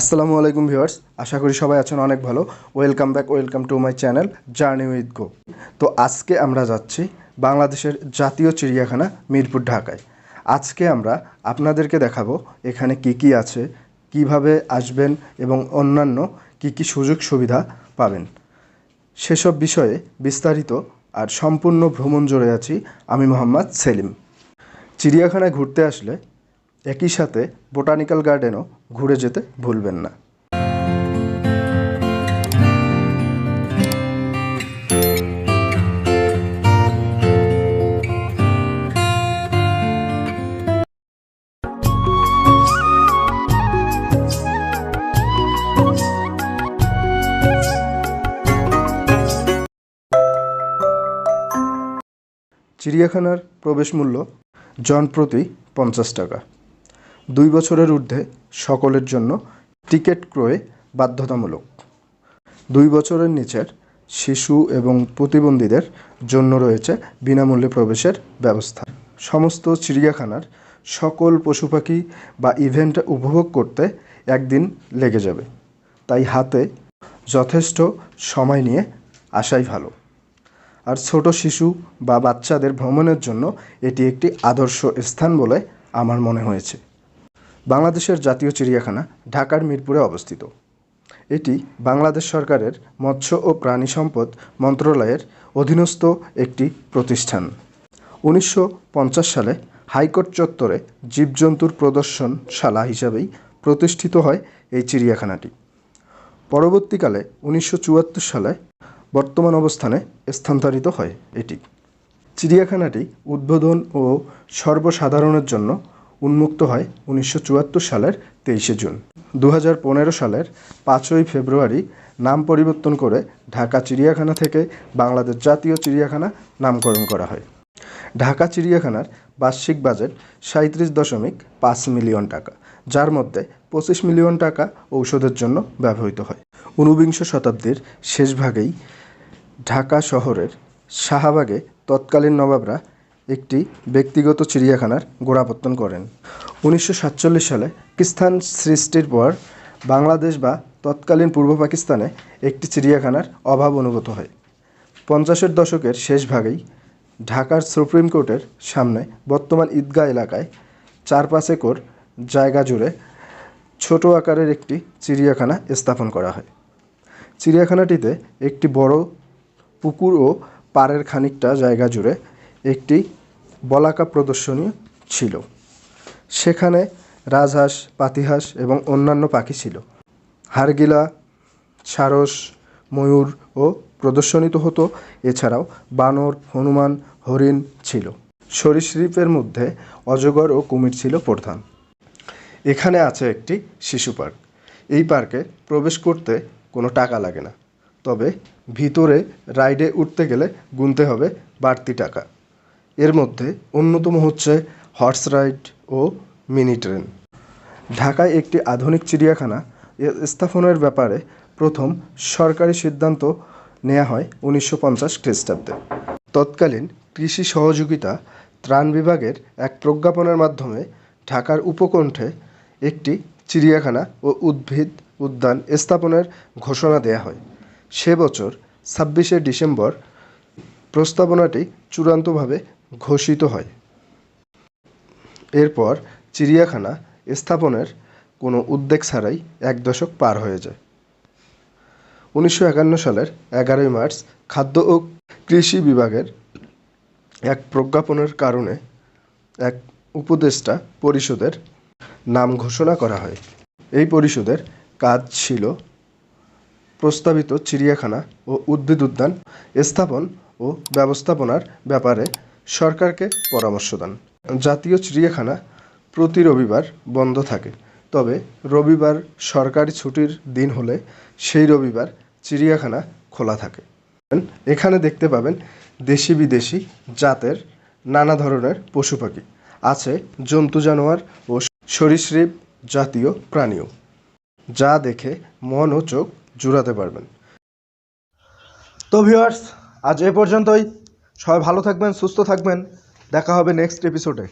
আসসালামু আলাইকুম ভিউয়ার্স, আশা করি সবাই আছেন অনেক ভালো। Welcome back, welcome to my channel journey with go. তো আজকে আমরা যাচ্ছি বাংলাদেশের জাতীয় চিড়িয়াখানা মিরপুর ঢাকায়। আজকে আমরা আপনাদেরকে দেখাবো এখানে কি কি আছে, কীভাবে আসবেন এবং অন্যান্য কি কি সুযোগ সুবিধা পাবেন। সেসব বিষয়ে বিস্তারিত আর সম্পূর্ণ ভ্রমণ জুড়ে আছি আমি মোহাম্মদ সেলিম। চিড়িয়াখানায় ঘুরতে আসলে একই সাথে বোটানিক্যাল গার্ডেনও ঘুরে যেতে ভুলবেন না। চিড়িয়াখানার প্রবেশ মূল্য জনপ্রতি পঞ্চাশ টাকা। দুই বছরের ঊর্ধ্বে সকলের জন্য টিকিট ক্রয়ে বাধ্যতামূলক। দুই বছরের নিচের শিশু এবং প্রতিবন্ধীদের জন্য রয়েছে বিনামূল্যে প্রবেশের ব্যবস্থা। সমস্ত চিড়িয়াখানার সকল পশু পাখি বা ইভেন্ট উপভোগ করতে একদিন লেগে যাবে। তাই হাতে যথেষ্ট সময় নিয়ে আসাই ভালো। আর ছোট শিশু বা বাচ্চাদের ভ্রমণের জন্য এটি একটি আদর্শ স্থান বলে আমার মনে হয়েছে। বাংলাদেশের জাতীয় চিড়িয়াখানা ঢাকার মিরপুরে অবস্থিত। এটি বাংলাদেশ সরকারের মৎস্য ও প্রাণী সম্পদ মন্ত্রণালয়ের অধীনস্থ একটি প্রতিষ্ঠান। উনিশশো পঞ্চাশ সালে হাইকোর্ট চত্বরে জীবজন্তুর প্রদর্শনশালা হিসাবেই প্রতিষ্ঠিত হয় এই চিড়িয়াখানাটি। পরবর্তীকালে উনিশশো চুয়াত্তর সালে বর্তমান অবস্থানে স্থানান্তরিত হয় এটি। চিড়িয়াখানাটি উদ্বোধন ও সর্বসাধারণের জন্য উন্মুক্ত হয় উনিশশো চুয়াত্তর সালের তেইশে জুন। দু হাজার পনেরো সালের পাঁচই ফেব্রুয়ারি নাম পরিবর্তন করে ঢাকা চিড়িয়াখানা থেকে বাংলাদেশ জাতীয় চিড়িয়াখানা নামকরণ করা হয়। ঢাকা চিড়িয়াখানার বার্ষিক বাজেট সাঁত্রিশ দশমিক পাঁচ মিলিয়ন টাকা, যার মধ্যে পঁচিশ মিলিয়ন টাকা ঔষধের জন্য ব্যবহৃত হয়। ঊনবিংশ শতাব্দীর শেষভাগেই ঢাকা শহরের শাহবাগে তৎকালীন নবাবরা একটি ব্যক্তিগত চিড়িয়াখানার গোড়াপত্তন করেন। উনিশশো সাতচল্লিশ সালে পাকিস্তান সৃষ্টির পর বাংলাদেশ বা তৎকালীন পূর্ব পাকিস্তানে একটি চিড়িয়াখানার অভাব অনুভূত হয়। পঞ্চাশের দশকের শেষ ভাগেই ঢাকার সুপ্রিম কোর্টের সামনে বর্তমান ঈদগাহ এলাকায় চার পাঁচ একর জায়গা জুড়ে ছোট আকারের একটি চিড়িয়াখানা স্থাপন করা হয়। চিড়িয়াখানাটিতে একটি বড় পুকুর ও পাড়ের খানিকটা জায়গা জুড়ে একটি বলাকা প্রদর্শনী ছিল। সেখানে রাজহাঁস, পাতিহাঁস এবং অন্যান্য পাখি ছিল। হারগিলা, সারস, ময়ূর ও প্রদর্শনীত হতো। এছাড়াও বানর, হনুমান, হরিণ ছিল। সরীসৃপের মধ্যে অজগর ও কুমির ছিল প্রধান। এখানে আছে একটি শিশু পার্ক। এই পার্কে প্রবেশ করতে কোনো টাকা লাগে না। তবে ভিতরে রাইডে উঠতে গেলে গুনতে হবে বাড়তি টাকা। এর মধ্যে অন্যতম হচ্ছে হর্স রাইড ও মিনি ট্রেন। ঢাকায় একটি আধুনিক চিড়িয়াখানা স্থাপনের ব্যাপারে প্রথম সরকারি সিদ্ধান্ত নেওয়া হয় উনিশশো পঞ্চাশ খ্রিস্টাব্দে। তৎকালীন কৃষি সহযোগিতা ত্রাণ বিভাগের এক প্রজ্ঞাপনের মাধ্যমে ঢাকার উপকণ্ঠে একটি চিড়িয়াখানা ও উদ্ভিদ উদ্যান স্থাপনের ঘোষণা দেয়া হয়। সে বছর ছাব্বিশে ডিসেম্বর প্রস্তাবনাটি চূড়ান্তভাবে ঘোষিত হয়। এরপর চিড়িয়াখানা স্থাপনের কোনো উদ্যোগ ছাড়াই এক দশক পার হয়ে যায়। উনিশশো একান্ন সালের এগারোই মার্চ খাদ্য ও কৃষি বিভাগের এক প্রজ্ঞাপনের কারণে এক উপদেষ্টা পরিষদের নাম ঘোষণা করা হয়। এই পরিষদের কাজ ছিল প্রস্তাবিত চিড়িয়াখানা ও উদ্ভিদ উদ্যান স্থাপন ও ব্যবস্থাপনার ব্যাপারে সরকারকে পরামর্শ দেন। জাতীয় চিড়িয়াখানা প্রতি রবিবার বন্ধ থাকে। তবে রবিবার সরকারি ছুটির দিন হলে সেই রবিবার চিড়িয়াখানা খোলা থাকে। এখানে দেখতে পাবেন দেশি বিদেশি জাতের নানা ধরনের পশু পাখি। আছে জন্তু জানোয়ার ও সরীসৃপ জাতীয় প্রাণীও। যা দেখে মন ও চোখ জুড়াতে পারবেন। তো ভিউয়ার্স আজ এ পর্যন্তই। সবাই ভালো থাকবেন সুস্থ থাকবেন। দেখা হবে নেক্সট এপিসোডে